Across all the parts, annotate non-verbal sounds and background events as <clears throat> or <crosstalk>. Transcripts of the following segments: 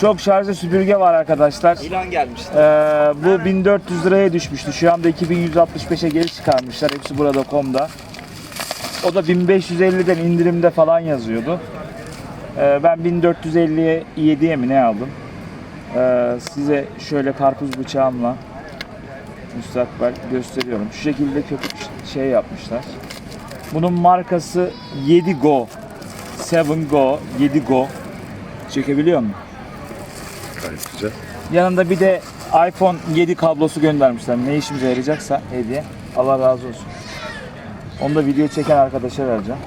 Çok şarjlı süpürge var arkadaşlar. İlan gelmişti. Ee, bu 1400 liraya düşmüştü. Şu anda 2165'e geri çıkarmışlar. Hepsi burada komda. O da 1550'den indirimde falan yazıyordu. Ee, ben 1450'ye 7'ye mi ne aldım? Ee, size şöyle karpuz bıçağımla müstakbel gösteriyorum. Şu şekilde köpük şey yapmışlar. Bunun markası 7 Go. 7 Go, 7 Go. Çekebiliyor musun? Güzel. Yanında bir de iPhone 7 kablosu göndermişler. Ne işimize yarayacaksa hediye. Allah razı olsun. Onu da video çeken arkadaşa vereceğim.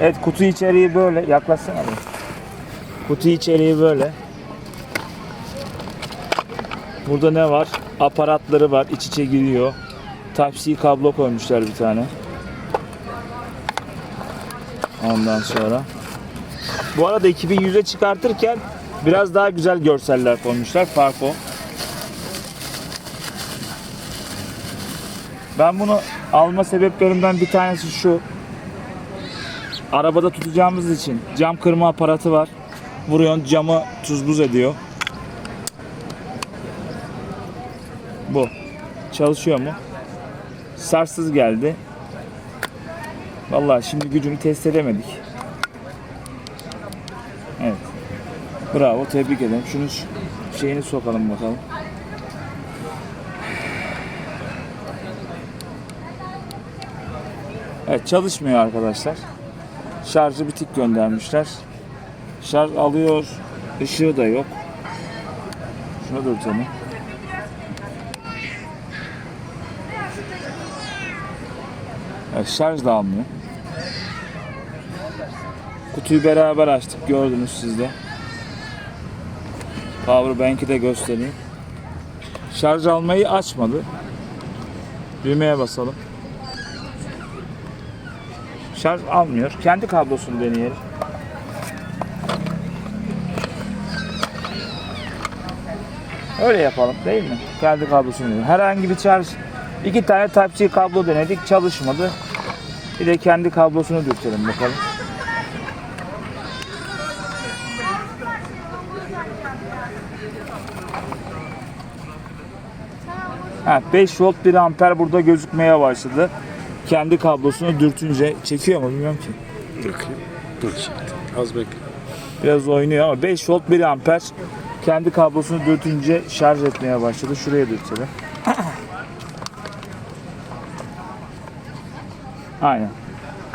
Evet kutu içeriği böyle. Yaklaşsana bir. Kutu içeriği böyle. Burada ne var? Aparatları var. iç içe giriyor. Type-C kablo koymuşlar bir tane. Ondan sonra. Bu arada 2100'e çıkartırken biraz daha güzel görseller koymuşlar. Fark o. Ben bunu alma sebeplerimden bir tanesi şu. Arabada tutacağımız için cam kırma aparatı var. Vuruyorsun camı tuz buz ediyor. Bu. Çalışıyor mu? Sarsız geldi. Vallahi şimdi gücünü test edemedik. Evet. Bravo, tebrik ederim. Şunu şeyini sokalım bakalım. Evet, çalışmıyor arkadaşlar. Şarjı bitik göndermişler. Şarj alıyor, ışığı da yok. Şuna dur canım. Evet, şarj da almıyor. Kutuyu beraber açtık gördünüz siz de. Powerbank'i de göstereyim. Şarj almayı açmadı. Düğmeye basalım. Şarj almıyor. Kendi kablosunu deneyelim. Öyle yapalım değil mi? Kendi kablosunu deneyelim. Herhangi bir şarj iki tane Type-C kablo denedik çalışmadı. Bir de kendi kablosunu dürtelim bakalım. Ha, 5 volt 1 amper burada gözükmeye başladı. Kendi kablosunu dürtünce çekiyor mu bilmiyorum ki. Bakayım. Dur şimdi. Az bekle. Biraz oynuyor ama 5 volt 1 amper kendi kablosunu dürtünce şarj etmeye başladı. Şuraya dürtelim. <clears throat> Aynen.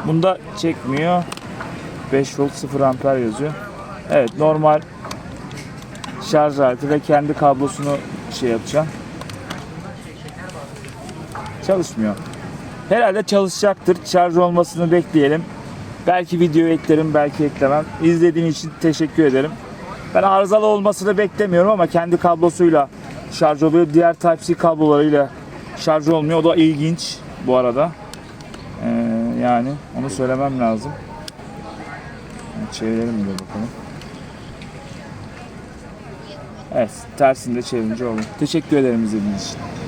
Bunda çekmiyor. 5 volt 0 amper yazıyor. Evet normal şarj aleti ve kendi kablosunu şey yapacağım. Çalışmıyor. Herhalde çalışacaktır. Şarj olmasını bekleyelim. Belki video eklerim, belki eklemem. İzlediğin için teşekkür ederim. Ben arızalı olmasını beklemiyorum ama kendi kablosuyla şarj oluyor. Diğer Type-C kablolarıyla şarj olmuyor. O da ilginç bu arada. Ee, yani onu söylemem lazım. Çevirelim bir bakalım. Evet, tersinde çevirince oluyor. Teşekkür ederim izlediğiniz için.